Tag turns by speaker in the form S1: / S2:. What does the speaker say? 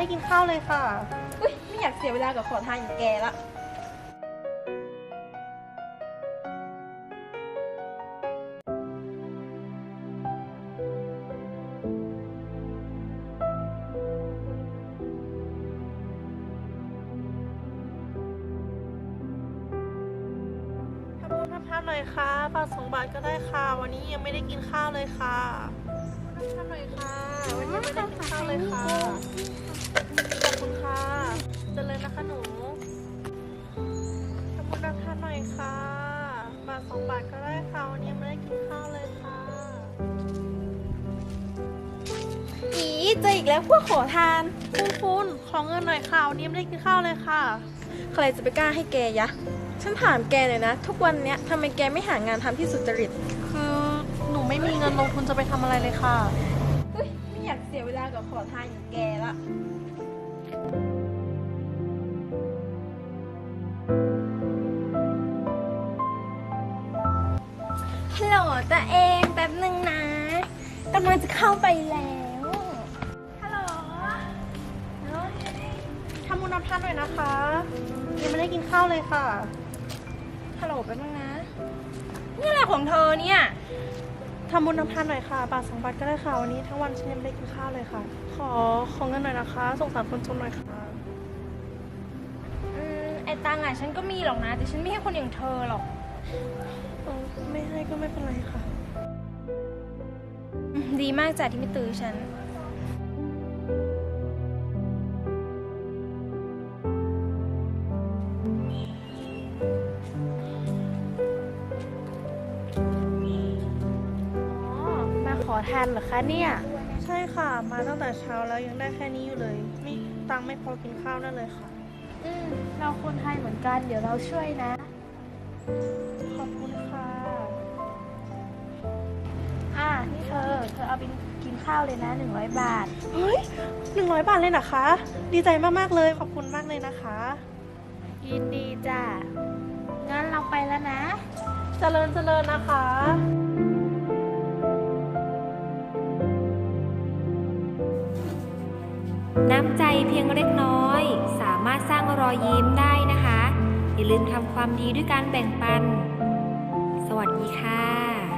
S1: ได้กินข้าวเลยค่ะ
S2: อุ้ยไม่อยากเสียเวลากับขอทานอย่างแกละ
S1: ทำบุญทำทานหน่อยค่ะบาทสองบาทก็ได้ค่ะ วันนี้ยังไม่ได้กินข้าวเลยค่ะทำหน่อยค่ะ วันนี้ยังไม่ได้กินข้าวเลยค่ะ ขอบคุณค่ะเจริญนะคะหนูทำบุญทำทานหน่อยค่ะบาทสองบาทก็ได้ค่ะวันนี้ยังไม่ได้กินข้าวเลยค่ะ
S2: อีเจออีกแล้วพวกขอทาน
S1: คุณคุณขอเงินหน่อยค่ะวันนี้ยังไม่ได้กินข้าวเลยค่ะ
S2: ใครจะไปกล้าให้แกยะ ฉันถามแกเลยนะ ทุกวันเนี้ยทำไมแกไม่หางานทำที่สุจริต
S1: คือหนูไม่มีเงินลงทุนจะไปทำอะไรเลยค่ะ
S2: อยากเสียเวลากับขอทานอย่างแกละฮัลโหลตัวเองแป๊บหนึ่งนะกำลังจะเข้าไปแล้ว ฮัลโหล
S1: ทำบุญทำทานหน่อยนะคะ ยังไม่ได้กินข้าวเลยค่ะ
S2: ฮัลโหลแป๊บนึงนะ นี่อะไรของเธอเนี่ย
S1: ทำบุญทำทานหน่อยค่ะ บาทสองบาทก็ได้ค่ะ วันนี้ทั้งวันฉันยังไม่ได้กินข้าวเลยค่ะ ขอของเงินหน่อยนะคะ สงสารคนจนหน่อยค่ะ
S2: อืมไอตังค์อะฉันก็มีหรอกนะ แต่ฉันไม่ให้คนอย่างเธอหรอก
S1: เออไม่ให้ก็ไม่เป็นไรค่ะ
S2: อืมดีมากจ้ะที่ไม่ตื้อฉัน
S1: ทานเหรอคะเนี่ย ใช่ค่ะ มาตั้งแต่เช้าแล้วยังได้แค่นี้อยู่เลยไม่ตังค์ไม่พอกินข้าวนั่นเลยค่ะ
S2: อืมเราคนไทยเหมือนกัน เดี๋ยวเราช่วยนะ
S1: ขอบคุณค่ะ
S2: อ่านี่เธอ เธอเอาไปกินข้าวเลยนะหนึ่งร้อยบาท
S1: เฮ้ยหนึ่งร้อยบาทเลยนะคะ ดีใจมากๆเลย ขอบคุณมากเลยนะคะ
S2: ยินดีจ้ะ งั้นเราไปแล้วนะ
S1: เจริญเจริญนะคะ
S3: น้ำใจเพียงเล็กน้อย สามารถสร้างรอยยิ้มได้นะคะ อย่าลืมทำความดีด้วยการแบ่งปัน สวัสดีค่ะ